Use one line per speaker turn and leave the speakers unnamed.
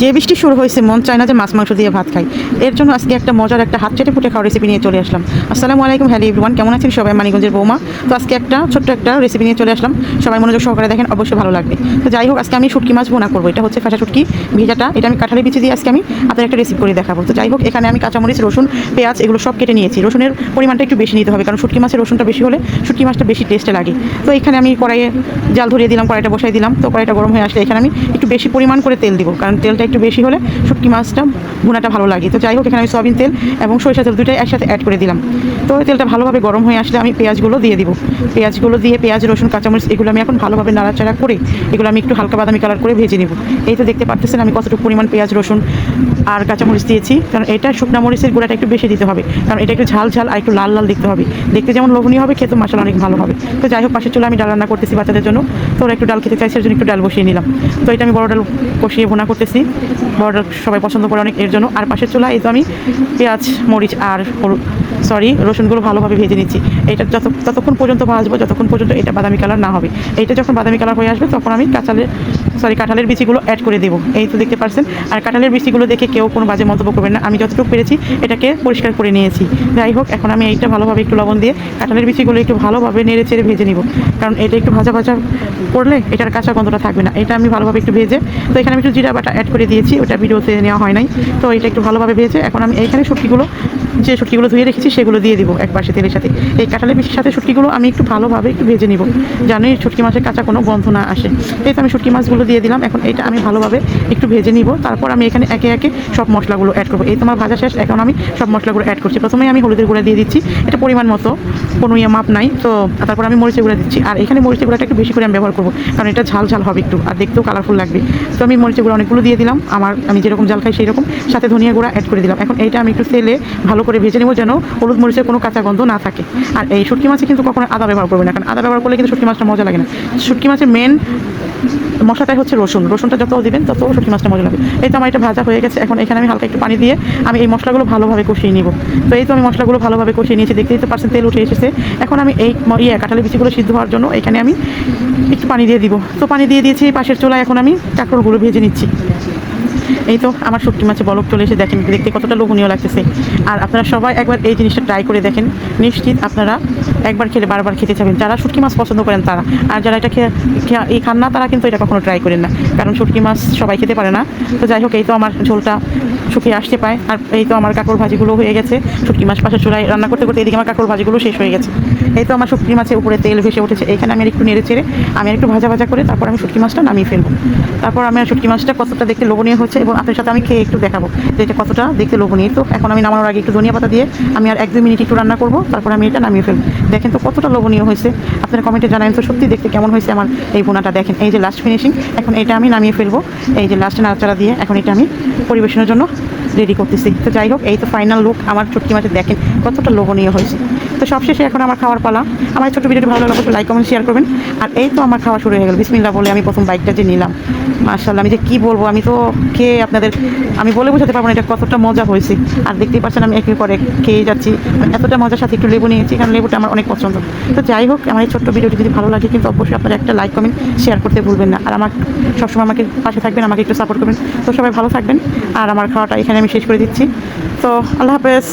যে বৃষ্টি শুরু হয়েছে, মন চায় না যে মাছ মাংস দিয়ে ভাত খাই। এর জন্য আজকে একটা মজার একটা হাত চেটে ফুটে খাওয়া রেসিপি নিয়ে চলে আসলাম। আসসালামু আলাইকুম, হ্যালো এভরিওয়ান কেমন আছেন সবাই? মানিগঞ্জের বৌমা। তো আজকে একটা ছোট্ট একটা রেসিপি নিয়ে চলে আসলাম। সবাই মনোযোগ সহকারে দেখেন, অবশ্যই ভালো লাগবে। তো যাই হোক, আজকে আমি শুটকি মাছ বোনা করব। এটা হচ্ছে ফাঁসা শুটকি, ভেজাটা, এটা আমি কাঁঠালি বিচি দিয়ে আজকে আমি আপনার একটা রেসিপি করে দেখাবো। তো যাই হোক, এখানে আমি কাঁচামরিচ, রসুন, পেঁয়াজ এগুলো সব কেটে নিয়েছি। রসুনের পরিমাণটা একটু বেশি নিতে হবে, কারণ শুটকি মাছের রসুনটা বেশি হলে শুটকি মাছটা বেশি টেস্টে লাগে। তো এখানে আমি কড়াইয়ে জাল ধরিয়ে দিলাম, কড়াইটা বসাই দিলাম। তো কড়াইটা গরম হয়ে আসলে এখানে আমি একটু বেশি পরিমাণ করে তেল দিব, কারণ তেলটা একটু বেশি হলে শুটকি মাছটা ভুনাটা ভালো লাগে। তো যাই হোক, এখানে আমি সয়াবিন তেল এবং সরিষা তেল দুটোই একসাথে অ্যাড করে দিলাম। তো তেলটা ভালোভাবে গরম হয়ে আসলে আমি পেঁয়াজগুলো দিয়ে দিব। পেঁয়াজগুলো দিয়ে পেঁয়াজ, রসুন, কাঁচামরিচ, এগুলো আমি এখন ভালোভাবে নাড়াচাড়া করে এগুলো আমি একটু হালকা বাদামি কালার করে ভেজে নেব। এই তো দেখতে পাচ্ছেন আমি কতটুকু পরিমাণ পেঁয়াজ, রসুন আর কাঁচামরিচ দিয়েছি। কারণ এটা শুকনা মরিচের গুঁড়াটা একটু বেশি দিতে হবে। কারণ এটা একটু ঝাল ঝাল আর একটু লাল লাল দেখতে হবে। দেখতে যেমন লোভনীয় হবে খেতে মশলা অনেক ভালো হবে। তো যাই হোক, পাশের চুলে আমি ডাল রান্না করতেছি বাচ্চাদের জন্য। তো ওরা একটু ডাল খেতে চাইছে এর জন্য একটু ডাল বসিয়ে নিলাম। তো এটা আমি বড় ডাল কষিয়ে ভোনা করতেছি। বড় সবাই পছন্দ করে অনেক এর জন্য। আর পাশের চুলা এই তো আমি পেঁয়াজ, মরিচ আর সরি রসুনগুলো ভালোভাবে ভেজে নিচ্ছি। এটা যত, ততক্ষণ পর্যন্ত ভাজবো, যতক্ষণ পর্যন্ত এটা বাদামি কালার না হবে। এইটা যখন বাদামি কালার হয়ে আসবে, তখন আমি কাঁচালের সরি কাঁঠালের বিচিগুলো অ্যাড করে দেবো। এই তো দেখতে পাচ্ছেন আর কাঁঠালের বিচিগুলো দেখে কেউ কোনো বাজে মন্তব্য করবেন না। আমি যতটুকু পেরেছি, এটাকে পরিষ্কার করে নিয়েছি। যাই হোক, এখন আমি এইটা ভালোভাবে একটু লবণ দিয়ে কাঁঠালের বিচিগুলো একটু ভালোভাবে নেড়ে চেড়ে ভেজে নিব। কারণ এটা একটু ভাজা ভাজা করলে এটার কাঁচা গন্ধটা থাকবে না। এটা আমি ভালোভাবে একটু ভেজে, তো এখানে আমি একটু জিরা বাটা অ্যাড করে দিয়েছি, ওটা ভিডিওতে নেওয়া হয় নাই। তো এটা একটু ভালোভাবে ভেজে এখন আমি এইখানে শুটকিগুলো যে শুটকিগুলো ধুয়ে রেখেছি, সেগুলো দিয়ে দিব এক পাশে তেলের সাথে। এই কাঁঠালের মিষ্টির সাথে শুটকিগুলো আমি একটু ভালোভাবে একটু ভেজে নিব। জানি শুটকি মাছের কাঁচা কোনো গন্ধ না আসে। এই তো আমি শুটকি মাছগুলো দিয়ে দিলাম, এখন এটা আমি ভালোভাবে একটু ভেজে নিব। তারপর আমি এখানে একে একে সব মশলাগুলো অ্যাড করব। এই তোমার ভাজা শেষ, এখন আমি সব মশলাগুলো অ্যাড করছি। প্রথমে আমি হলুদের গুঁড়া দিয়ে দিচ্ছি। এটা পরিমাণ মতো, কোনো ইয়ে মাপ নাই। তো তারপর আমি মরিচের গুঁড়া দিচ্ছি। আর এখানে মরিচের গুঁড়াটা একটু বেশি করে আমি ব্যবহার করব, কারণ এটা ঝাল ঝাল হবে একটু, আর দেখতেও কালারফুল লাগবে। তো আমি মরিচের গুঁড়া অনেকগুলো দিয়ে দিলাম। আমার, আমি যেরকম জাল খাই সেই রকম সাথে ধনিয়া গুঁড়া অ্যাড করে দিলাম। এখন এইটা আমি একটু তেলে ভালো করে ভেজে নেব যেন হলুদ মরিচের কোনো কাঁচা গন্ধ না থাকে। আর এই শুটকি মাছে কিন্তু কখনো আদা ব্যবহার করবে না, কারণ আদা ব্যবহার করলে কিন্তু শুটকি মাছটা মজা লাগে না। শুটকি মাছের মেন মশলাটাই হচ্ছে রসুন। রসুনটা যত দিবেন, তত শুটকি মাছটা মজা লাগে এই তো আমার এটা ভাজা হয়ে গেছে, এখন এখানে আমি হালকা একটু পানি দিয়ে আমি এই মশলাগুলো ভালোভাবে কষিয়ে নিব। তো এই তো আমি মশলাগুলো ভালোভাবে কষিয়ে নিয়েছি, দেখতেই তো পারছেন তেল উঠে এসেছে। এখন আমি এই ইয়ে কাঁঠালি বিচিগুলো সিদ্ধ হওয়ার জন্য এখানে আমি একটু পানি দিয়ে দিব। তো পানি দিয়ে দিয়েছি পাশের চুলায় এখন আমি কাঁকড়গুলো ভেজে নিচ্ছি। এই তো আমার শুটকি মাছে বলক চলে এসে দেখেন দেখতে কতটা লোভনীয় লাগতেছে। আর আপনারা সবাই একবার এই জিনিসটা ট্রাই করে দেখেন। নিশ্চিত আপনারা একবার খেলে বারবার খেতে চাবেন। যারা শুটকি মাছ পছন্দ করেন তারা। আর যারা এটা খেয়ে এই খান না, তারা কিন্তু এটা কখনো ট্রাই করেন না। কারণ শুটকি মাছ সবাই খেতে পারে না। তো যাই হোক, এই তো আমার ঝোলটা শুকিয়ে আসতে পায়। আর এই তো আমার কাকড় ভাজিগুলো হয়ে গেছে। শুটকি মাছ পাশে চুলায় রান্না করতে করতে এদিকে আমার কাকড় ভাজিগুলো শেষ হয়ে গেছে। এই তো আমার শুটকি মাছের উপরে তেল ভেসে উঠেছে। এখানে আমি একটু নেড়ে চেড়ে, আমি একটু ভাজা ভাজা করে তারপর আমি শুটকি মাছটা নামিয়ে ফেলব। তারপর আমি শুটকি মাছটা কতটা দেখতে লোভনীয় হচ্ছে এবং আপনার সাথে আমি খেয়ে একটু দেখাবো যে এটা কতটা দেখতে লোভনীয়। তো এখন আমি নামানোর আগে একটু ধনিয়া পাতা দিয়ে আমি আর এক দুই মিনিট একটু রান্না করব, তারপর আমি এটা নামিয়ে ফেলব। দেখেন তো কতটা লোভনীয় হয়েছে। আপনারা কমেন্টে জানাবেন তো সত্যি দেখতে কেমন হয়েছে আমার এই বোনাটা দেখেন, এই যে লাস্ট ফিনিশিং এখন এটা আমি নামিয়ে ফেলব। এই যে লাস্টে নাড়াচাড়া দিয়ে এখন এটা আমি পরিবেশনের জন্য রেডি করতেছি। তো যাই হোক, এই তো ফাইনাল লুক আমার চটকি মাছে দেখেন কতটা লোভনীয় হয়েছে। তো সবশেষে এখন আমার খাওয়ার পালা। আমার ছোটো ভিডিওটি ভালো লাগলে লাইক কমেন্ট শেয়ার করবেন। আর এই তো আমার খাওয়া শুরু হয়ে গেল। বিসমিল্লা বলে আমি প্রথম বাইকটা যে নিলাম। মার্শাল্লাহ আমি যে কী বলব, আমি তো খেয়ে আপনাদের, আমি বলে বোঝাতে পারব না এটা কতটা মজা হয়েছে। আর দেখতেই পাচ্ছেন আমি একের পর খেয়ে যাচ্ছি। মানে এতটা মজার সাথে একটু লেবু নিয়েছি, কারণ লেবুটা আমার অনেক পছন্দ। তো যাই হোক, আমার এই ছোট্ট ভিডিওটি যদি ভালো লাগে, কিন্তু অবশ্যই আপনারা একটা লাইক কমেন্ট শেয়ার করতে ভুলবেন না। আর আমার, সবসময় আমাকে পাশে থাকবেন, আমাকে একটু সাপোর্ট করবেন। তো সবাই ভালো থাকবেন। আর আমার খাওয়াটা এখানে আমি শেষ করে দিচ্ছি। তো আল্লাহ হাফেজ।